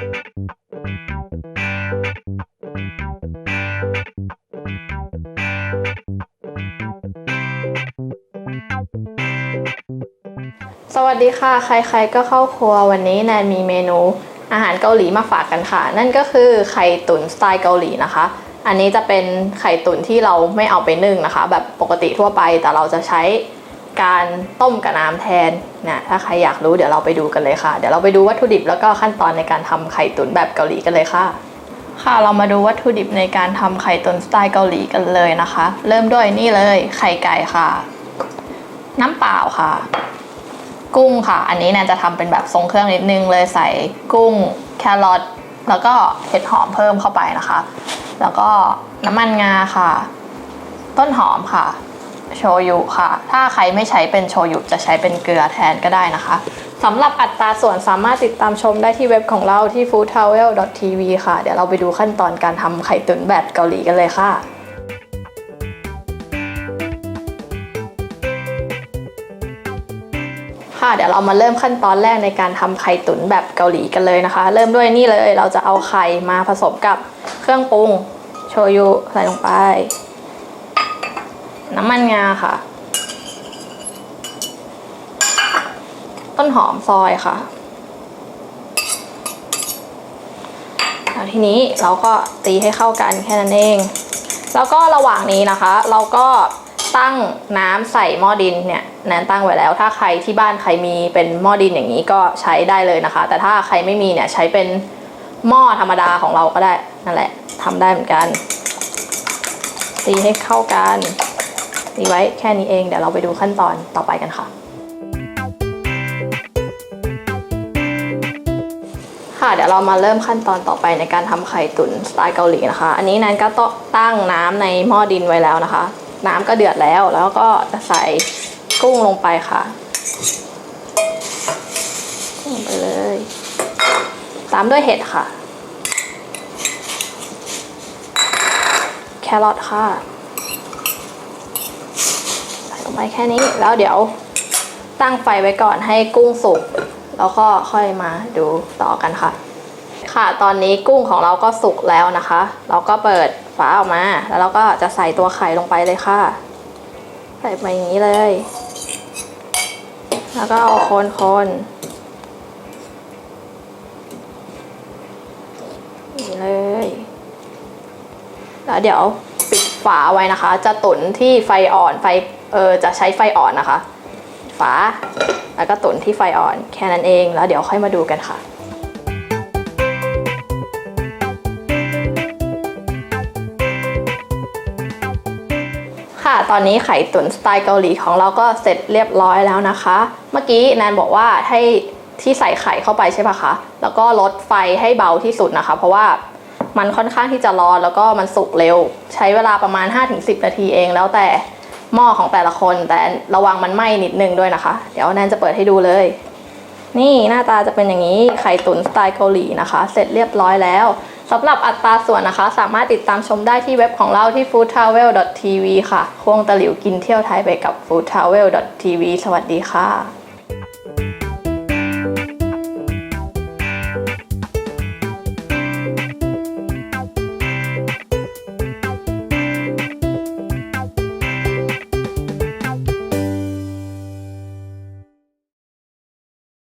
สวัสดีค่ะ ใครๆก็เข้าครัววันนี้แนนมีเมนู อาหารเกาหลีมาฝากกันค่ะ นั่นก็คือไข่ตุ๋นสไตล์เกาหลีนะคะ อันนี้จะเป็นไข่ตุ๋นที่เราไม่เอาไปนึ่งนะคะ แบบปกติทั่วไปแต่เราจะใช้ การต้มกับน้ำแทนนะถ้าใครอยากรู้เดี๋ยวเราไปดูกันเลยค่ะ เดี๋ยวเราไปดูวัตถุดิบแล้วก็ขั้นตอนในการทำไข่ตุ๋นแบบเกาหลีกันเลยค่ะ ค่ะเรามาดูวัตถุดิบในการทำไข่ตุ๋นสไตล์เกาหลีกันเลยนะคะ เริ่มด้วยนี่เลยไข่ไก่ค่ะ น้ำเปล่าค่ะ กุ้งค่ะ อันนี้แนนจะทำเป็นแบบทรงเครื่องนิดนึงเลยใส่กุ้งแครอทแล้วก็เห็ดหอมเพิ่มเข้าไปนะคะ แล้วก็น้ำมันงาค่ะ ต้นหอมค่ะ โชยุค่ะ ถ้าใครไม่ใช้เป็นโชยุจะใช้เป็นเกลือแทนก็ได้นะคะสำหรับอัตราส่วนสามารถติดตามชมได้ที่เว็บของเราที่ foodtravel.tv ค่ะ เดี๋ยวเราไปดูขั้นตอนการทำไข่ตุ๋นแบบเกาหลีกันเลยค่ะค่ะเดี๋ยวเรามาเริ่มขั้นตอนแรกในการทำไข่ตุ๋นแบบเกาหลีกันเลยนะคะ เริ่มด้วยนี่เลยเราจะเอาไข่มาผสมกับเครื่องปรุงโชยุใส่ลงไป น้ำมันงาค่ะ ต้นหอมซอยค่ะ แล้วทีนี้เราก็ตีให้เข้ากันแค่นั้นเอง แล้วก็ระหว่างนี้นะคะ เราก็ตั้งน้ำใส่หม้อดินเนี่ยแนนตั้งไว้แล้ว ถ้าใครที่บ้านใครมีเป็นหม้อดินอย่างนี้ก็ใช้ได้เลยนะคะ แต่ถ้าใครไม่มีเนี่ยใช้เป็นหม้อธรรมดาของเราก็ได้นั่นแหละทำได้เหมือนกันตีให้เข้ากัน ตีไว้แค่นี้เอง เดี๋ยวเราไปดูขั้นตอนต่อไปกันค่ะ ค่ะเดี๋ยวเรามาเริ่มขั้นตอนต่อไปในการทำไข่ตุ๋นสไตล์เกาหลีนะคะ อันนี้แนนก็ต้องตั้งน้ำในหม้อดินไว้แล้วนะคะ น้ำก็เดือดแล้ว แล้วก็จะใส่กุ้งลงไปค่ะกุ้งไปเลย ตามด้วยเห็ดค่ะ แครอทค่ะ ไปแค่นี้แล้วเดี๋ยวตั้งไฟไว้ก่อนให้กุ้งสุก แล้วก็ค่อยมาดูต่อกันค่ะ ค่ะตอนนี้กุ้งของเราก็สุกแล้วนะคะ เราก็เปิดฝาออกมา แล้วเราก็จะใส่ตัวไข่ลงไปเลยค่ะ ใส่ไปอย่างนี้เลย แล้วก็เอาคนคนนี่เลย แล้วเดี๋ยว ฝาไว้นะคะ จะตุ๋นที่ไฟอ่อนไฟเออจะใช้ไฟอ่อนนะคะ ฝาแล้วก็ตุ๋นที่ไฟอ่อนแค่นั้นเองแล้วเดี๋ยวค่อยมาดูกันค่ะค่ะตอนนี้ไข่ตุ๋นสไตล์เกาหลีของเราก็เสร็จเรียบร้อยแล้วนะคะ เมื่อกี้แนนบอกว่าให้ที่ใส่ไข่เข้าไปใช่ปะคะ แล้วก็ลดไฟให้เบาที่สุดนะคะ เพราะว่า มันค่อนข้างที่จะร้อนแล้วก็มันสุกเร็ว ใช้เวลาประมาณ 5-10 นาทีเอง แล้วแต่หม้อของแต่ละคน แต่ระวังมันไหม้นิดนึงด้วยนะคะ เดี๋ยวแนนจะเปิดให้ดูเลย นี่หน้าตาจะเป็นอย่างนี้ไข่ตุ๋นสไตล์เกาหลีนะคะ เสร็จเรียบร้อยแล้วสำหรับอัตราส่วนนะคะ สามารถติดตามชมได้ที่เว็บของเราที่ foodtravel.tv ค่ะ ควงตะหลิวกินเที่ยวไทยไปกับ foodtravel.tv สวัสดีค่ะ